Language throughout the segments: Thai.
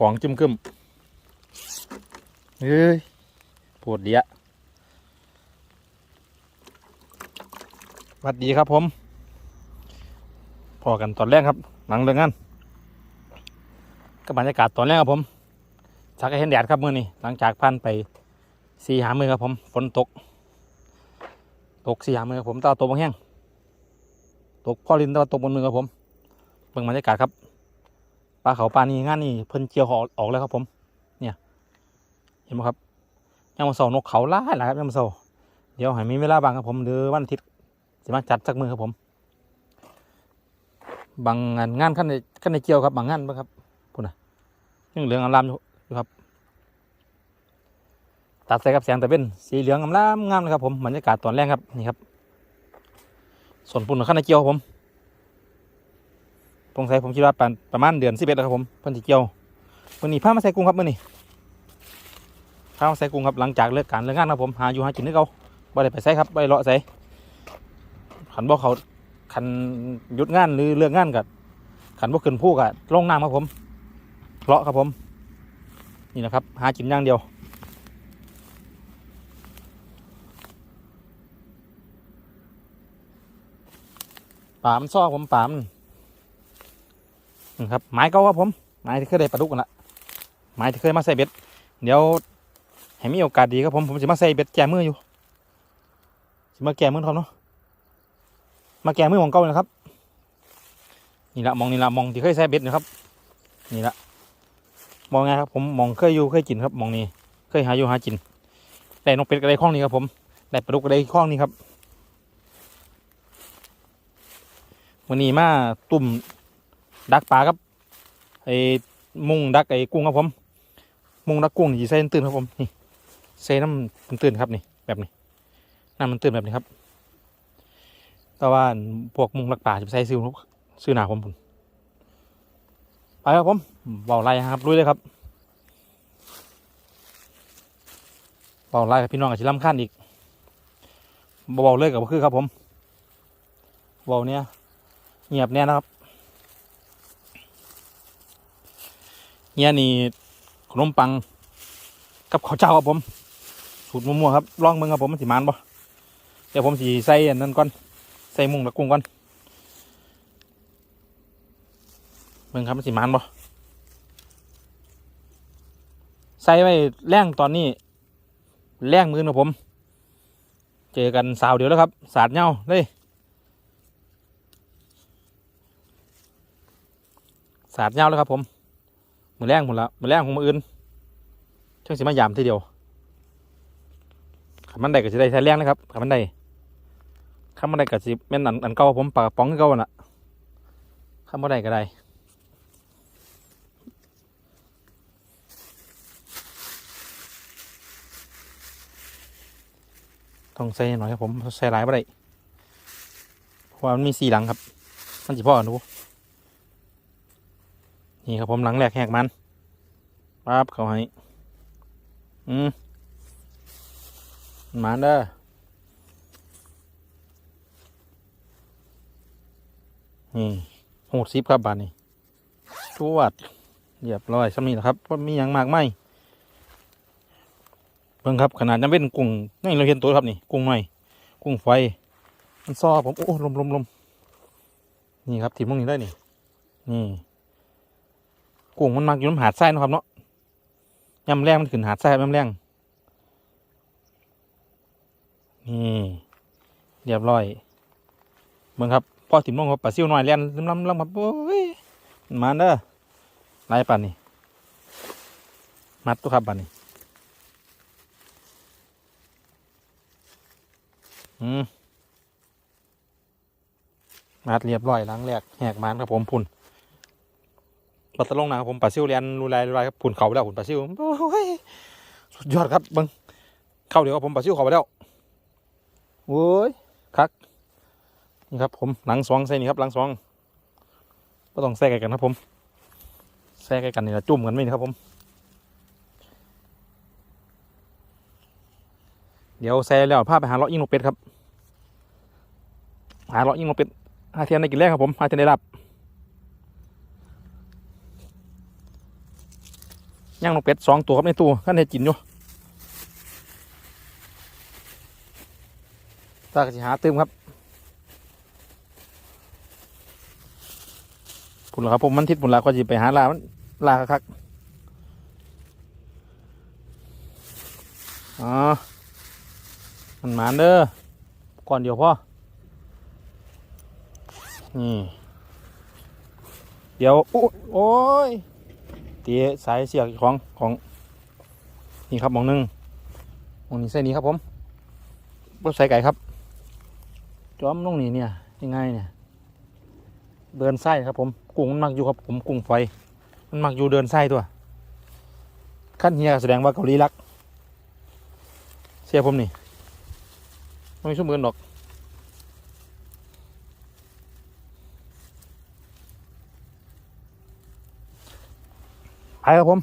กองจิ้มกึมเฮ้ยปวดเดียวัสดีครับผม พอกันตอนแรกครับ หลังเรื่องงานก็บรรยากาศตอนแรกครับผมชักเห็นแดดครับมื่อนี้หลังจากผ่านไปสี่หามือครับผม ฝนตก ตกสี่หามือครับผมแตว่าตกบางแห้งตกพ่อลินตว่าตกบนมือครับผมเบิ่งบรรยากาศครับ ปลาเขาปลานี่งานนี่เพิ่นเจียวเขาออกแล้วครับผม เนี่ย เห็นไหมครับยังมาเสานกเขาล่าหลายครับยังมาเสาเดี๋ยวให้มีเวลาบางครับผมหรือวันอาทิตย์จะมาจัดสักมือครับผม บางงานงานขั้นในขั้นในเกี่ยวครับบางงานบ่ครับพุ่นะยังเหลืองอารามอยู่ครับ ตัดใส่กับแสงแต่เป็นสีเหลืองอารามงามเลยครับผมบรรยากาศตอนแรกครับนี่ครับส่วนปุ่นขั้นในเกี่ยวครับผม ตรงใส่ผมคิดว่าประประมาณเดือนสิบเอ็ดครับผมเพิ่นสิเกี่ยววันนี้พามาใส่กุ้งครับมื่อนี้พามาใส่กุ้งครับหลังจากเลิกการเลิกงานครับผมหาอยู่หากินนึกเอาบ่ได้ไปใส่ครับบ่ได้เลาะใส่ขันบ่เขาขันหยุดงานหรือเลิกงานกับขันบ่ขึ้นผู้กับลงน้ำครับผมเลาะครับผม นี่นะครับ หากินอย่างเดียวปามซ้อผมปามน ครับไม้เก่าครับผมไม้ที่เคยได้ปลาดุกกันละไม้ที่เคยมาใส่เบ็ด เดี๋ยวให้มีโอกาสดีครับผมผมจะมาใส่เบ็ดแก้มืออยู่จะมาแก้มือเขาเนาะมาแกะมือของเก่าเลยนะครับนี่ละมองนี่ละมองที่เคยใส่เบ็ดนะครับนี่ละมองไงครับผมมองเคยอยู่เคยกินครับมองนี่เคยหาอยู่หากินได้นกเป็ดก็ได้ข้องนี้ครับผมได้ปลาดุกก็ได้ข้องนี้ครับวันนี้มาตุ่ม ดักปลาครับไอ้มุงดักไอ้กุ้งครับผมมุงดักกุ้งนี่ใส่น้ำตื้นครับผมนี่ใส่น้ำตื้นครับนี่แบบนี้น้ำมันตื้นแบบนี้ครับ แต่ว่าพวกมุงลักป่าจะไปใส่ซื้อซื้อหนาผมพุ่นไปครับผมเบาไล่ครับลุยเลยครับเบาไล่กับพี่น้องกับชิลำขั้นอีกเบาเลยกับคือครับผมเบาเนี้ยเงียบเนี้ยนะครับ เนี้ยนี่ขนมปัง กับข้าวเจ้าครับผมสูตรมั่วๆครับลองมึงครับผมมันสิมานบ่เดี๋ยวผมสีใส่อันนั้นก่อนใส่มุงตะกุ้งก่อนเบิ่งครับมันสิมันบ่ใส่ไว้แรงตอนนี้ แรงมือนะผม เจอกันสาวเดียวแล้วครับ สาดเงาเลยสาดเงาแล้วครับผม มือแรงหมดละมือแรงของมืออื่นช่างสิมายามทีเดียวขับมันได้ก็จะได้ใช้แรงนะครับขับมันได้ข้ามบ่ได้ก็สิแม่นอันอันเก่าผมปากป๋องเก่าน่ะข้ามบ่ได้ก็ได้ต้องใส่หน่อยครับผมใส่หลายบ่ได้เพราะว่ามันมีสี่หลังครับ มันสิพ่อกันดู นี่ครับผมหลังแรกแหกมันปั๊บเขาให้ อืมมันเด้อนี่หูซิปครับบานนี้ชวดเรียบร้อยสำนี้นะครับว่ามีอย่างมากไหมเบิ่งครับขนาดยังเป็นกุ้งนี่เราเห็นตัวครับนี่กุ้งหน่อยกุ้งไฟ มันซ้อผมโอ้ลมลมลมนี่ครับถิ่มตรงนี้ได้นี่นี่ กุ้งมันมักอยู่น้ำหาดทรายนะครับเนาะยำแรงมันขึ้นหาดทรายครับยำแรงนี่เรียบร้อยเบิ่งครับพอถิ่มลงครับปลาซิวหน่อยเลียนลำลำครับโอ้ยมันมาเด้อไล่ปันนี่มัดตัวครับปันนี่อืมมัดเรียบร้อยล้างแรกแหกมันครับผมพุ่น ปลาตลงนะครับผมปลาซิวเลียนรูลายรูลายครับพุ่นเขาไปแล้วพุ่นปลาซิวโอ้ยสุดยอดครับบิ้งเข้าเดี๋ยวครับผมปลาซิวเขาไปแล้วโอ้ยคักนี่ครับผมหลังสองใส่นี่ครับหลังสองก็ต้องแทรกกันครับผมแทรกกันนี่ละจุ่มกันไม่นี่ครับผม เดี๋ยวแซ่แล้วพาไปหาเลาะยิงนกเป็ดครับ หาเลาะยิงนกเป็ดหาเทียนในกินแรกครับผมหาเทียนได้รับ ย่างนกเป็ดสองตัวครับในตู้ขั้นในจินอยู่ตาก็จะหาตืมครับปุ่นละครับผมมันทิศปุ่นละก็จะไปหาลามันลาคักอ๋อมันหมานเด้อก่อนเดียวพ่อ นี่ เดี๋ยว โอ้ย โอ้ยตีสายเสียกของของนี่ครับมองหนึงมองนี้ใส่นี้ครับผมรถใส่ไก่ครับจอมลงนี่เนี่ยยังไงเนี่ย เดินไส้ครับผมกุ้งมันมักอยู่ครับผมกุ้งไฟ มันมักอยู่เดินไส้ตัว ขั้นเฮียแสดงว่าเกาหลีรัก เสียผมนี่ไม่มีชั่วโมงดอก ไปครับผม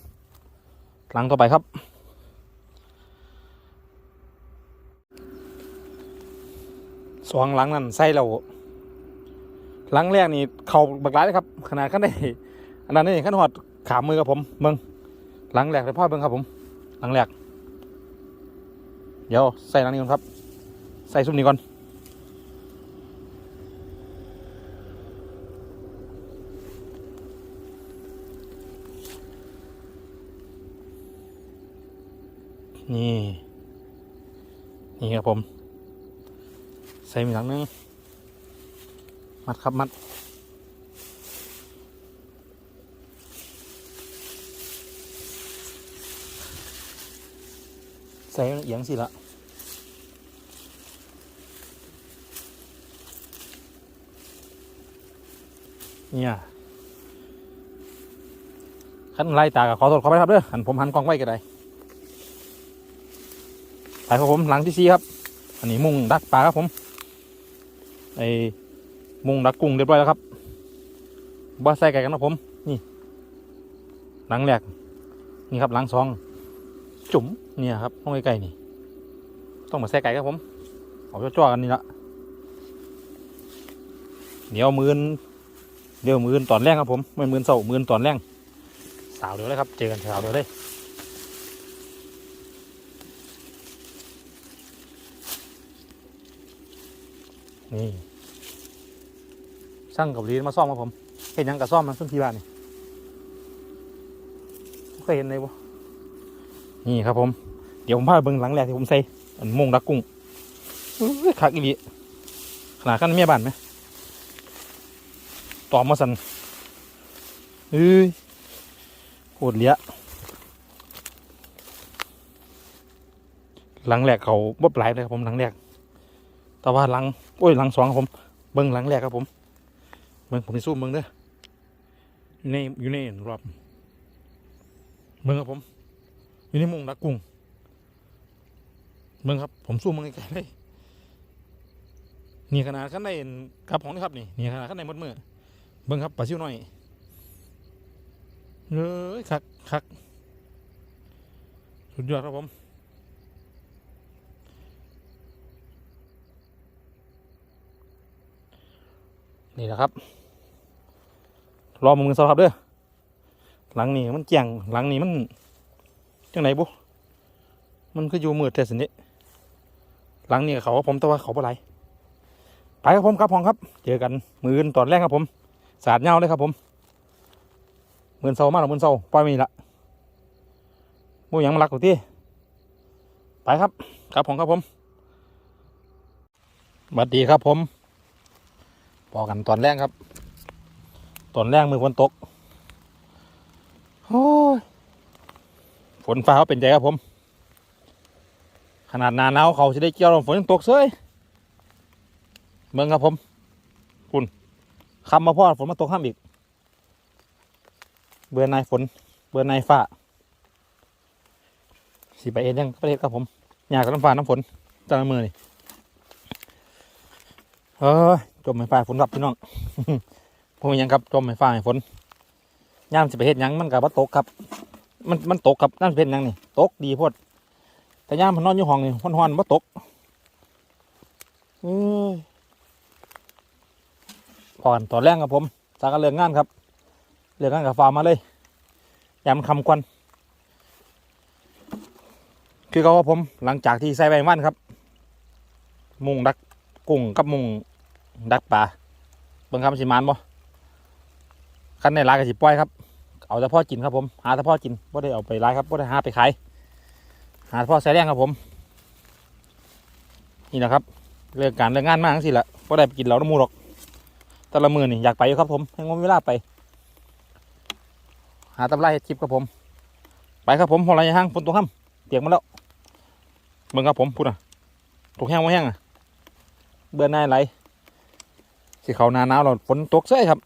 หลังต่อไปครับสองหลังนั่นใส่เราหลังแรกนี่เข่าบักหลายเลยครับ ขนาดขั้นได้อันนั้นนี่ขั้นหอดขามือครับผมเมืองหลังแรกเลยพ่อเบิ้งครับผม หลังแรกเดี๋ยวใส่หลังนี้ก่อนครับ ใส่ซุปนี้ก่อน นี่ นี่ครับผม ใส่มีหลังนึง มัดครับมัด ใส่เอียงสิละเนี่ยขันไล่ตากับขอโทษขอไปครับเด้อหันผมหันกล้องไว้ก็ได้ ไปครับผมหลังที่สี่ครับอันนี้มุงดักปลาครับผมไอ้มุงดักกุ้งเรียบร้อยแล้วครับบ่ใส่ไก่กันนะผมนี่ หลังแรกนี่ครับหลังสอง จุ๋มเนี่ยครับต้องไก่ๆนี่ ต้องมาใส่ไก่ครับผมเอาจ้อๆกันนี่ละเดี๋ยวมือนเดี๋ยวมือนตอนแรกครับผมไม่มือนเสามือนตอนแรกสาวเดี๋ยวเลยครับ เจอกันสาวเดี๋ยวเลย นี่ช่างกับลีนมาซ่อมครับผม เห็นยังกับซ่อมมันขึ้นที่บ้านนี่เคยเห็นเลยบ่นี่ครับผม เดี๋ยวผมพาไปเบิ่งหลังแรกที่ผมใส่อันมงดักกุ้งอุ้ยคักอีลีขนาดขั้นเมียบ้านไหมตอมมาสันเอ้ยโคตรเลี้ยหลังแรกเขาบ่ปลายเลยครับผมหลังแรก แต่ว่าหลังโอ้ยหลังสองครับผม เบิ้งหลังแรกครับผมเบิ้งผมจะสู้เบิ้งเด้ออยู่ในอยู่ในรอบเบิ้งครับผม อยู่ในมุงดักกุ้งเบิ้งครับ ผมสู้เบิ้งไกลเลยนี่ขนาดขั้นในกับของนี่ครับนี่นี่ขนาดขั้นในหมดมือเบิ้งครับปลาซิวหน่อยเอ้ยคักคักสุดยอดครับผม นี่แหละครับ รอมือสครับเด้อหลังนี้มันแจ้งหลังนี้มันจังไหนบุมันคืออยู่มืดแต่สินี้หลังนี้เขาผมแต่ว่าเขาเปะไรไปครับผมครับพองครับ เจอกันมือนตอนแรกครับผม สาดเงาเลยครับผมมือนเศร้ามากหรอมือนเศร้าปล่อยมีละมูยังมารักกูที่ไปครับ ครับผมครับผมสวัสดีครับผม พอกันตอนแรกครับ ตอนแรกมือฝนตกโอ้ยฝนฟ้าเขาเป็นใจครับผม ขนาดนาหนาวเขาจะได้เกี่ยวฝนยังตกเสยเมืองครับผม คุณคำมาพ่อฝนมาตกห้ามอีก เบื่อนายฝน เบื่อนายฟ้าสีไปเอ็นยังประเทศครับผมอยากกับน้ำฟ้าน้ำฝนจานมือนี่เฮ้ จมไม่ฟ้าฝนครับพี่น้องพวกยังครับจมไม่ฟ้าให้ฝนย่ามจะไปเฮ็ดยังมันกับว่าตกครับ มันมันตกครับนั่นเป็นยังนี่ตกดีโพดแต่ย่ามมันนอนอยู่ห้องนี่ฮ้อนๆว่าตกอพอนต่อแรกครับผมจากการเรื่องงานครับเรื่องงานกับฟาร์มมาเลยยามคำควันคือเขาว่าผมหลังจากที่ใส่ใบมันครับ มุงดักกุ้งกับมุง ดักปลาเบิ่งคำสิมานบ่คันในร้านก็สิปล่อยครับ เอาแต่พ่อกินครับผมหาแต่พ่อกินบ่ได้เอาไปร้านครับบ่ได้หาไปขายหาแต่พ่อใส่แรงครับผม นี่แหละครับเรื่องการเรื่องงานมากสิละบ่ได้ไปกินเหล้าน้ำมูหรอกแต่ละมือนี่อยากไปอยู่ครับผมให้งมเวลาไป หาตำราเฮ็ดคลิปครับผม ไปครับผมพอไรห้างฝนตกค่ำเปียกมาแล้วเบิ่งครับผมพูดอะตกแห้งมาแห้งอะเบื่อหน่ายไหล สิเขาหนาหนาวเราฝนตกใช่ครับ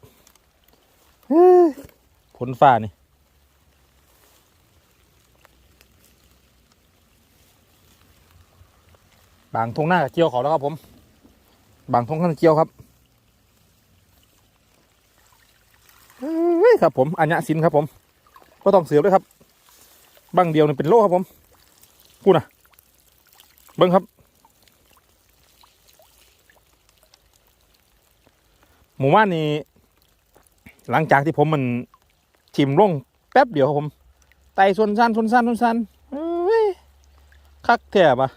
เฮ้ยฝนฟ้านี่บางทงหน้าก็เกี่ยวเขาแล้วครับผม บางทงข้างเกี่ยวครับเฮ้ยครับผมอัญญะสินครับผมก็ต้องเสือด้วยครับบังเดียวนี่เป็นโลครับผมพูดนะเบิ้งครับ หมู่บ้านนี้ หลังจากที่ผมมันชิมร่งแป๊บเดียวครับผมไต่ส่วนสั้นส่วนสั้นส่วนสั้นเอ้ยคักแทบอะ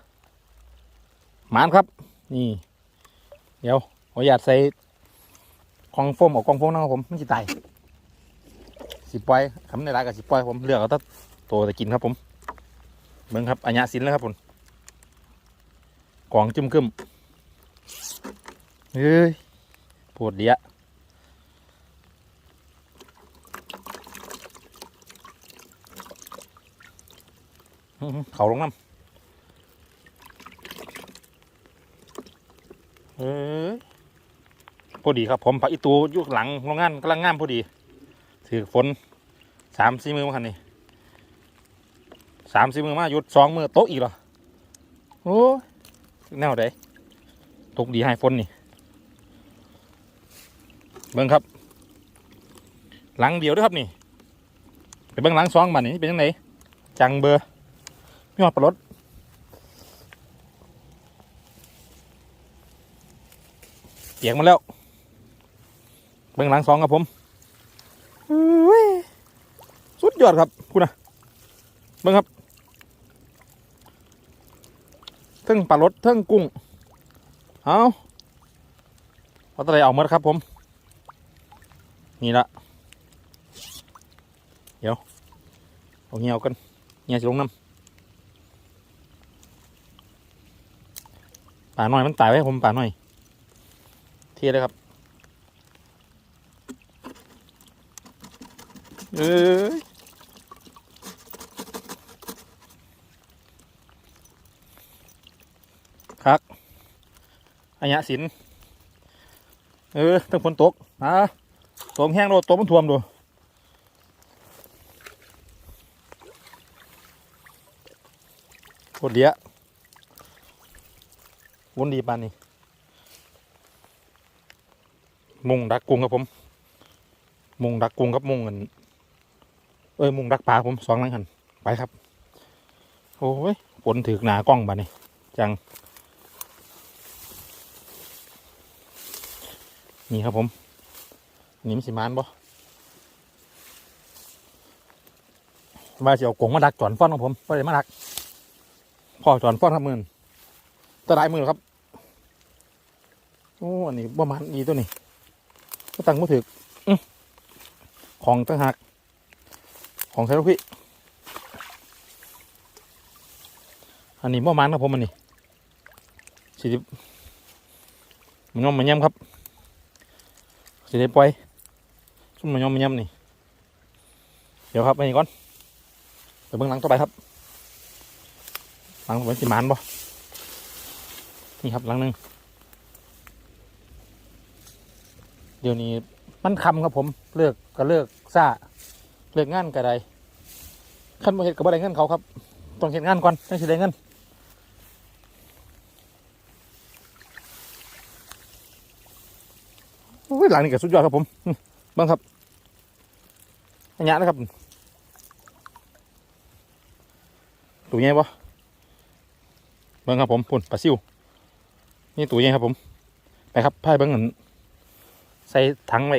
หมานครับ นี่ เดี๋ยวขออนุญาตใส่กองโฟมออกกองโฟมนะครับผมมันจะตายสิปล่อยคำในร้านกับสิปล่อยผมเลือกเอาแตัวโตแต่กินครับผมเบิ่งครับอัญญาสินแล้วครับผมกล่องจิ้มกึมเฮ้ย ปวดเดียอื้อหือเขาลงน้ำเฮ้ยพอดีครับ ผมผักอีตูยู่หลังโรงงานกำลังงามพอดี ถือฝนสามสี่มือมาคันนี้สามสี่มือมาหยุดสองมือโต๊ะอีกเหรอโอ้แนวใดตกดีให้ฝนนี่ เบิ้งครับ หลังเดียวด้วยครับนี่ไปเบิ้งหลังสองบันนี่เป็นยังไงจังเบอร์ไม่หอดปลาลดเปียกมาแล้ว เบิ้งหลังสองครับผมอุ้ยสุดยอดครับคุณนะเบิ่งครับเทั้งปลารสเทั้งกุ้ง เอาเอาตะไลเอาหมดครับผม นี่ละเดี๋ยวเอาเงี้ยวกันเงี้ยจะลงน้ำป่าหน่อยมันตายไว้ผมป่าหน่อยเทียเลยครับเอ้ยครับอัญญาสินเออตั้งฝนตกอะ ตกแห้งโดดตกมันท่วมดูปวดเดียวนดีปานนี้มุงดักกุ้งครับผม มุงดักกุ้งครับมุงเงินเอ้ยมุงดักปลาผมสองหลังหันไปครับ โอ้ยฝนถือหนากล้องบานี่จัง นี่ครับผม อันนี่มันสิมานบ่ว่าจะเอากงมาดักจอนฟ้อนของผมก็เลยมาดักพ่อจอนฟ้อนครับมือนตะได้มือครับโอ้อันนี้ประมาณนี้ตัวนี้ก็ตั้งมือถือของตั้งหัก ของใช้ลูกพี่อันนี้บ่มันครับผมอันนี้สิบมันย่อมมันย่ำครับสิได้ปล่อย ซุ่มมันย่อมมันย่ำนี่ เดี๋ยวครับไปนี่ก่อนไปเบื้องหลังต่อไปครับ หลังต่อไปสิมานบ่นี่ครับหลังหนึ่งเดี๋ยวนี้มันคำครับผมเลือกก็เลือกซ่าเลิกงานก็ได้ขั้นบ่เฮ็ดก็บ่ได้เงินเขาครับต้องเฮ็ดงานก่อนถึงสิได้เงินหลังนี่ก็สุดยอดครับผม บิ่งครับอันยะนะครับตัวใหญ่บ่เบิ่งครับผมปุ่นปลาซิว นี่ตัวใหญ่ครับผม ไปครับพายเบิ่งอันใส่ถังไว้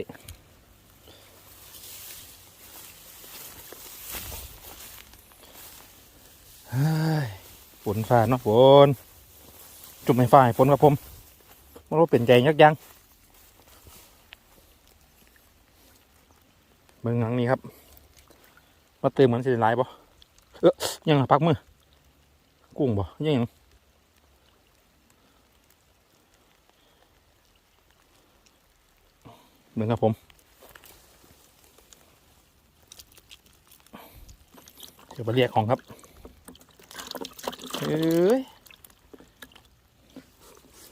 ฝนฟ้าเนาะฝนจุ่มไม่ฟ้าให้ฝนครับผมไมันรู้เป็นใจยักยัง เมืองหลังนี้ครับมาเติมเหมือนสิหลายบ่เออยังอะพักมือกุ้งบ่ยังยังเมืองครับผมเดี๋ยวไปเรียกของครับเอ้ย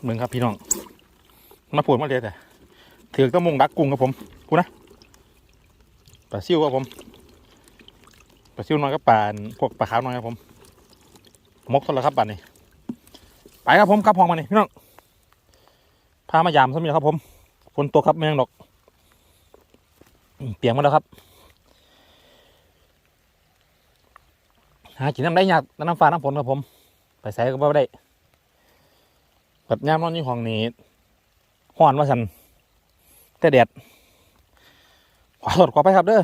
มึงครับพี่น้อง มาปวดมาเลยแต่ถือต้องมงดักกุ้งครับผมกูนะ ปลาซิวครับผมปลาซิวน้อยก็ปลาพวกปลาขาวน้อยครับผมมกทนแล้วครับป่านนี้ไปครับผมครับพองมานี่พี่น้องพามายามสมีครับผมฝนตกครับไม่ยังดอก เปียกหมาแล้วครับ หากินน้ำได้ยากน้ำฟ้าน้ำฝนครับผม ไปใส่ก็บ่ได้ปัดย่ามนอนอยู่ห้องนี้ห้อนว่าสันแต่แดด ขอโทษขอไปครับเด้อ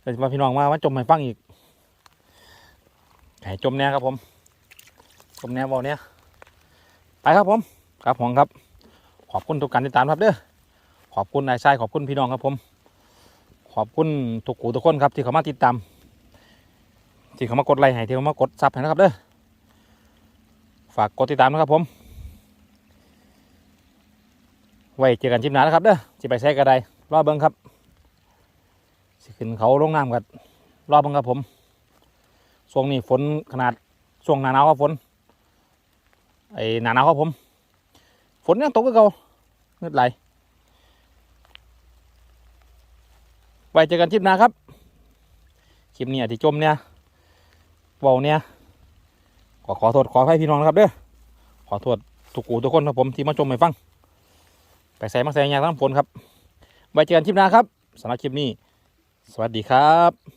เดี๋ยวมาพี่น้องมามาจมให้ฟังอีกให้จมแน่ครับผม จมแน่บอเนี้ยไปครับผมครับผมครับ ขอบคุณทุกการติดตามครับเด้อขอบคุณนายชายขอบคุณพี่น้องครับผม ขอบคุณทุกกูทุกคนครับที่เขามาติดตามที่เขามากดไลค์ให้ที่เขามากดซับให้นะครับเด้อฝากกดติดตามนะครับผม ไว้เจอกันชิมหนานะครับเด้อสิไปใช้กระได รอเบิ้งครับสิขึ้นเขาลงน้ำกันรอเบิ้งครับผมช่วงนี้ฝนขนาดช่วงหนาหนาวครับฝนไอหนาหนาวครับผม ฝนยังตกก็เก่าเงือดไหลไว้เจอกันชิมหนาครับคลิปนี้อาจจะจมเนี่ยเบาเนี่ยขอขอโทษขอให้พี่น้องนะครับเด้อขอโทษทุกกูทุกคนครับผมที่มาชมให้ฟังไปใส่มาใส่ยางทั้งผลครับ ไว้เจอกันคลิปหน้าครับสำหรับคลิปนี้ สวัสดีครับ